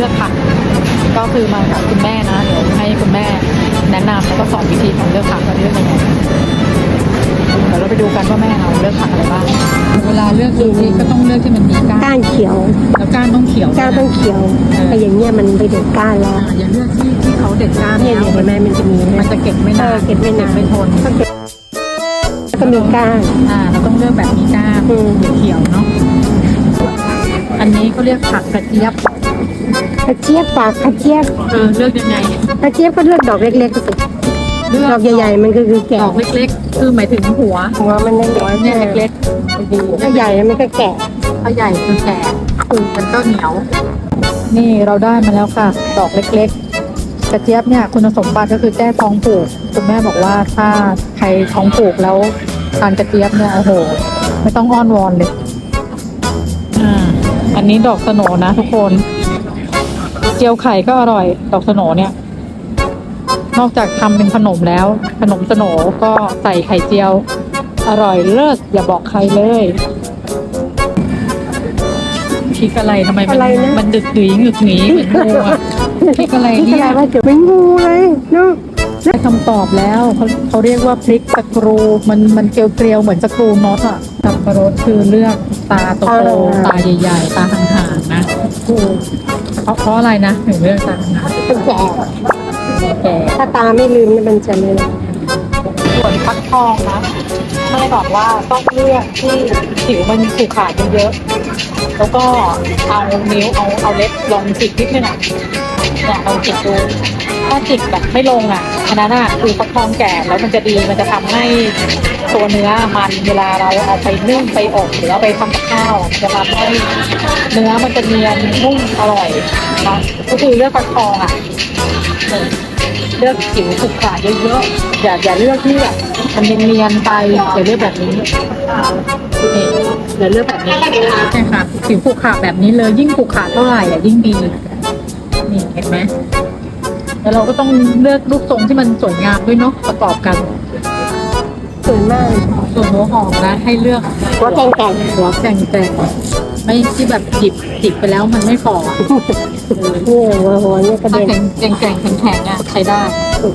ลือกผัก ก็คือมากับคุณแม่นะ เดี๋ยวให้คุณแม่แนะนำแล้วก็สอนวิธีการเลือกผักว่าเลือกยังไงเดี๋ยวเราไปดูกันว่าแม่เราเลือกผักอะไรบ้าง เวลาเลือกทีก็ต้องเลือกที่มันมีก้านก้านเขียวแล้วก้านต้องเขียวก้านต้องเขียวเออแต่อย่างเงี้ยมันไปเด็ดก้านแล้วอ่าอย่าเลือกที่ที่เขาเด็ดก้านเนี่ยแล้วเนี่ยเห็นไหมมันจะมีมันจะเก็บไม่นานเออเก็บไม่นานไม่ทนต้องเก็บแล้วก็มีก้าน อ่าเราต้องเลือกแบบมีก้านอืม เขียวๆเนาะอันนี้เขาเรียกผักกระเจี๊ยบ กระเจี๊ยบปากกระเจี๊ยบเออเลือกยังไงกระเจี๊ยบก็เลือกดอกเล็กๆก็สิเลือกดอกใหญ่ๆมันก็คือแก่ดอกเล็กๆ คือหมายถึงหัวหัวมันนั่นหัวเนี่ยเล็กถ้าใหญ่มันก็แก่ๆถ้าใหญ่คือแก่คือมันก็เหนียว นี่เราได้มาแล้วค่ะ ดอกเล็กๆ กระเจี๊ยบเนี่ยคุณสมบัติก็คือแก้ท้องผูกคุณแม่บอกว่าถ้าใครท้องผูกแล้วทานกระเจี๊ยบเนี่ยโอ้โห ไม่ต้องอ้อนวอนเลย อ่า อันนี้ดอกสโหนนะทุกคนเจียวไข่ก็อร่อยดอกสโหนเนี่ย นอกจากทำเป็นขนมแล้ว ขนมสโหนก็ใส่ไข่เจียว อร่อยเลิศอย่าบอกใครเลยพริกอะไรทำไมมันอะไรนะ มันดึกดื้หงึกหนีเหมือนงูอะพริกอะไรที่เนี่อะไรยว่าเดี๋ยวเป็นงูเลยเนาะ ได้คำตอบแล้วเขาเขาเรียกว่าพริกสกรูมันมันเกลียวๆเหมือนสกรูน็อตอะสับปะรดคือเลือกตาโตๆตาใหญ่ๆ ตาห่างๆนะอืมเพราะเพราะอะไรนะถึงเลือกตาห่างเป็นแก่ๆแก่ถ้าตาไม่ลืมเนี่ยมันจะเลยส่วนฟักทองนะแม่บอกว่าต้องเลือกที่ผิวมันขูขาดเยอะๆแล้วก็เอานิ้วเอาเอาเล็บลองจิกนิดนึงอะเนี่ยลองจิกดู ถ้าจิกแบบไม่ลงอะอันนั้นอะคือฟักทองแก่แล้วมันจะดีมันจะทำให้ตัวเนื้อมันเวลาเราเอาไปนึ่งไปอบหรือเอาไปทำกับข้าวจะทำให้เนื้อมันจะเนียนนุ่มอร่อยนะก็คือเลือกฟักทองอะเลือกผิวขรุขระเยอะๆอย่าอย่าเลือกที่แบบมันเนียนๆไปอย่าเลือกแบบนี้นี่อย่าเลือกแบบนี้ใช่ค่ะผิวขรุขระแบบนี้เลยยิ่งขรุขระเท่าไหร่อะยิ่งดีนี่เห็นไหม แล้วเราก็ต้องเลือกรูปทรงที่มันสวยงามด้วยเนาะประกอบกัน สวยมากส่วนหัวหอมนะให้เลือกหัวแก่งแก่งหัวแก่งแก่ไม่ที่แบบจิบจิบไปแล้วมันไม่ฝ่ออะเออเนี่ยหัวหัวเนี่ยกระถ้าเด็น แข็งแข็งแข็งแข็งๆอะใช้ได้อืม